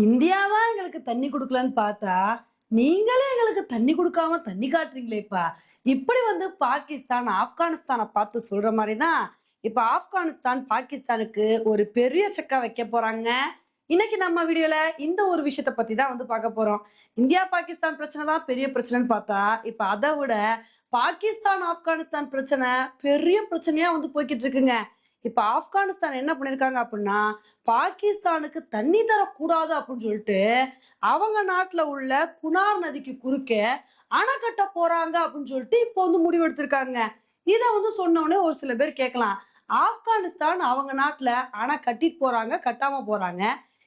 இந்தியாவா எங்களுக்கு தண்ணி கொடுக்கலன்னு பார்த்தா நீங்களே எங்களுக்கு தண்ணி கொடுக்காம தண்ணி காட்டுறீங்களேப்பா. இப்படி வந்து பாகிஸ்தான் ஆப்கானிஸ்தானை பார்த்து சொல்ற மாதிரி தான் இப்ப ஆப்கானிஸ்தான் பாகிஸ்தானுக்கு ஒரு பெரிய செக்கா வைக்க போறாங்க. இன்னைக்கு நம்ம வீடியோல இந்த ஒரு விஷயத்த பத்தி தான் வந்து பார்க்க போறோம். இந்தியா பாகிஸ்தான் பிரச்சனை தான் பெரிய பிரச்சனைன்னு பார்த்தா இப்ப அதை விட பாகிஸ்தான் ஆப்கானிஸ்தான் பிரச்சனை பெரிய பிரச்சனையா வந்து போய்கிட்டு இருக்குங்க. இப்ப ஆப்கானிஸ்தான் என்ன பண்ணிருக்காங்க அப்படின்னா பாகிஸ்தானுக்கு தண்ணி தரக்கூடாது அப்படின்னு சொல்லிட்டு அவங்க நாட்டுல உள்ள குனார் நதிக்கு குறுக்க அணை கட்ட போறாங்க அப்படின்னு சொல்லிட்டு இப்போ வந்து முடிவெடுத்திருக்காங்க. இதை வந்து சொன்னோடனே ஒரு சில பேர் கேட்கலாம் ஆப்கானிஸ்தான் அவங்க நாட்டுல அணை கட்டிட்டு போறாங்க கட்டாம போறாங்க.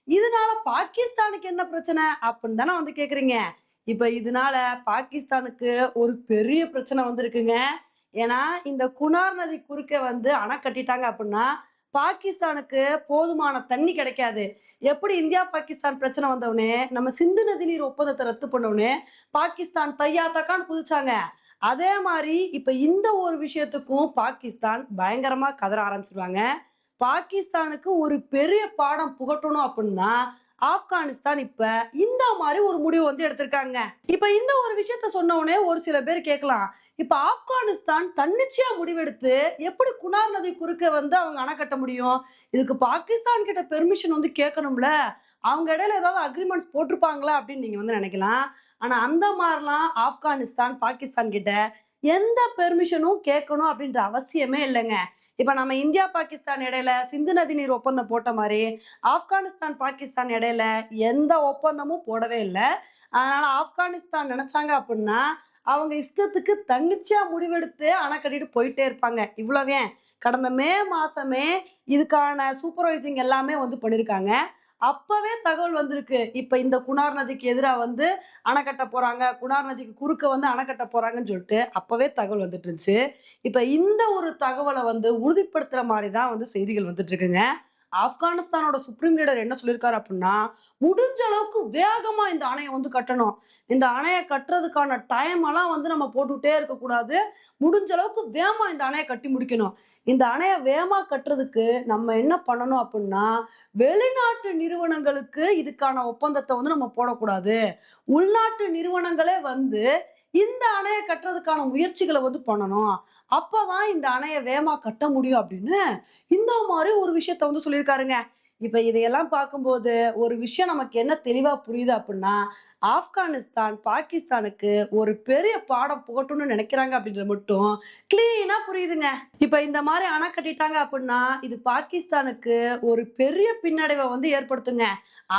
இதனால பாகிஸ்தானுக்கு என்ன பிரச்சனை அப்படின்னு தானே வந்து கேக்குறீங்க. இப்ப இதனால பாகிஸ்தானுக்கு ஒரு பெரிய பிரச்சனை வந்திருக்குங்க. ஏன்னா இந்த குணார் நதி குறுக்க வந்து அணை கட்டிட்டாங்க அப்படின்னா பாகிஸ்தானுக்கு போதுமான தண்ணி கிடைக்காது. எப்படி இந்தியா பாகிஸ்தான் பிரச்சனை வந்தவனே நம்ம சிந்து நதி நீர் ஒப்பந்தத்தை ரத்து பண்ணவுடனே பாகிஸ்தான் தையா தக்கான்னு குதிச்சாங்க. அதே மாதிரி இப்ப இந்த ஒரு விஷயத்துக்கும் பாகிஸ்தான் பயங்கரமா கதற ஆரம்பிச்சிருவாங்க. பாகிஸ்தானுக்கு ஒரு பெரிய பாடம் புகட்டணும் அப்படின்னா ஆப்கானிஸ்தான் இப்ப இந்த மாதிரி ஒரு முடிவு வந்து எடுத்திருக்காங்க. இப்ப இந்த ஒரு விஷயத்த சொன்ன உடனே ஒரு சில பேர் கேட்கலாம். இப்ப ஆப்கானிஸ்தான் தன்னிச்சையா முடிவெடுத்து எப்படி குணார் நதி குறுக்க வந்து அவங்க அணை கட்ட முடியும்? இதுக்கு பாகிஸ்தான் கிட்ட பெர்மிஷன் வந்து கேட்கணும்ல? அவங்க இடையில ஏதாவது அக்ரிமெண்ட்ஸ் போட்டிருப்பாங்களா அப்படின்னு நீங்க வந்து நினைக்கலாம். ஆனா அந்த மாதிரிலாம் ஆப்கானிஸ்தான் பாகிஸ்தான் கிட்ட எந்த பெர்மிஷனும் கேட்கணும் அப்படின்ற அவசியமே இல்லைங்க. இப்ப நம்ம இந்தியா பாகிஸ்தான் இடையில சிந்து நதி நீர் ஒப்பந்தம் போட்ட மாதிரி ஆப்கானிஸ்தான் பாகிஸ்தான் இடையில எந்த ஒப்பந்தமும் போடவே இல்லை. அதனால ஆப்கானிஸ்தான் நினைச்சாங்க அப்படின்னா அவங்க இஷ்டத்துக்கு தன்னிச்சையா முடிவெடுத்து அணை கட்டிட்டு போயிட்டே இருப்பாங்க. இவ்வளவே கடந்த மே மாசமே இதுக்கான சூப்பர்வைசிங் எல்லாமே வந்து பண்ணிருக்காங்க. அப்பவே தகவல் வந்திருக்கு. இப்ப இந்த குணார் நதிக்கு எதிராக வந்து அணை போறாங்க. குணார் நதிக்கு குறுக்க வந்து அணை கட்ட போறாங்கன்னு சொல்லிட்டு அப்பவே தகவல் வந்துட்டு இருந்துச்சு. இப்ப இந்த ஒரு தகவலை வந்து உறுதிப்படுத்துற மாதிரி தான் வந்து செய்திகள் வந்துட்டு இருக்குங்க. ஆப்கானிஸ்தானோட சுப்ரீம் லீடர் என்ன சொல்லியிருக்காரு அப்படின்னா முடிஞ்ச அளவுக்கு வேகமா இந்த அணையை வந்து கட்டணும். இந்த அணையை கட்டுறதுக்கான டைம் எல்லாம் வந்து நம்ம போட்டுக்கிட்டே இருக்கக்கூடாது. முடிஞ்ச அளவுக்கு வேகமா இந்த அணையை கட்டி முடிக்கணும். இந்த அணையை வேகமா கட்டுறதுக்கு நம்ம என்ன பண்ணணும் அப்படின்னா வெளிநாட்டு நிறுவனங்களுக்கு இதுக்கான ஒப்பந்தத்தை வந்து நம்ம போடக்கூடாது. உள்நாட்டு நிறுவனங்களே வந்து இந்த அணையை கட்டுறதுக்கான முயற்சிகளை வந்து பண்ணணும். அப்பதான் இந்த அணையை வேமா கட்ட முடியும் அப்படின்னு இந்த மாதிரி ஒரு விஷயத்த வந்து சொல்லியிருக்காருங்க. இப்ப இதையெல்லாம் பார்க்கும்போது ஒரு விஷயம் நமக்கு என்ன தெளிவா புரியுது அப்படின்னா ஆப்கானிஸ்தான் பாகிஸ்தானுக்கு ஒரு பெரிய பாடம் புகட்டும்னு நினைக்கிறாங்க அப்படின்றது மட்டும் கிளீனா புரியுதுங்க. இப்ப இந்த மாதிரி அணை கட்டிட்டாங்க அப்படின்னா இது பாகிஸ்தானுக்கு ஒரு பெரிய பின்னடைவை வந்து ஏற்படுத்துங்க.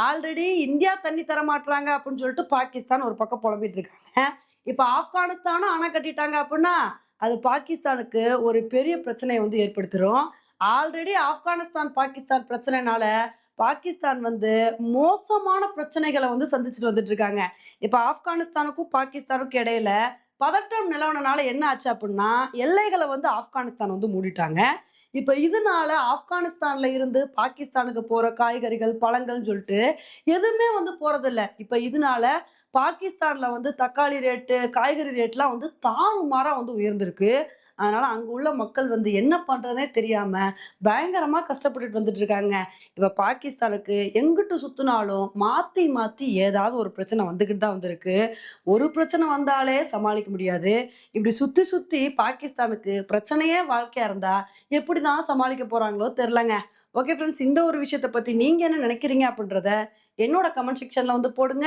ஆல்ரெடி இந்தியா தண்ணி தர மாட்டுறாங்க அப்படின்னு சொல்லிட்டு பாகிஸ்தான் ஒரு பக்கம் புலம்பிட்டு இருக்காங்க. இப்போ ஆப்கானிஸ்தானும் அணை கட்டிட்டாங்க அப்படின்னா அது பாகிஸ்தானுக்கு ஒரு பெரிய பிரச்சனையை வந்து ஏற்படுத்திடும் ஆல்ரெடி ஆப்கானிஸ்தான் பாகிஸ்தான் பிரச்சனைனால பாகிஸ்தான் வந்து மோசமான பிரச்சனைகளை வந்து சந்திச்சுட்டு வந்துட்டு இருக்காங்க. இப்போ ஆப்கானிஸ்தானுக்கும் பாகிஸ்தானுக்கும் இடையில பதட்டம் நிலவனனால என்ன ஆச்சு அப்படின்னா எல்லைகளை வந்து ஆப்கானிஸ்தான் வந்து மூடிட்டாங்க. இப்போ இதனால ஆப்கானிஸ்தான்ல இருந்து பாகிஸ்தானுக்கு போற காய்கறிகள் பழங்கள்னு சொல்லிட்டு எதுவுமே வந்து போறதில்ல. இப்போ இதனால பாகிஸ்தான்ல வந்து தக்காளி ரேட்டு காய்கறி ரேட்லாம் வந்து தாறுமாறா வந்து உயர்ந்திருக்கு. அதனால அங்க உள்ள மக்கள் வந்து என்ன பண்றதுனே தெரியாம பயங்கரமா கஷ்டப்பட்டுட்டு வந்துட்டு இருக்காங்க. இப்ப பாகிஸ்தானுக்கு எங்கிட்டு சுத்தினாலும் மாத்தி மாத்தி ஏதாவது ஒரு பிரச்சனை வந்துகிட்டு தான் வந்திருக்கு. ஒரு பிரச்சனை வந்தாலே சமாளிக்க முடியாது. இப்படி சுத்தி சுத்தி பாகிஸ்தானுக்கு பிரச்சனையே வாழ்க்கையா இருந்தா எப்படிதான் சமாளிக்க போறாங்களோ தெரிலங்க ஓகே ஃப்ரெண்ட்ஸ் இந்த ஒரு விஷயத்தை பத்தி நீங்க என்ன நினைக்கிறீங்க அப்படின்றத என்னோட கமெண்ட் செக்ஷன்ல வந்து போடுங்க.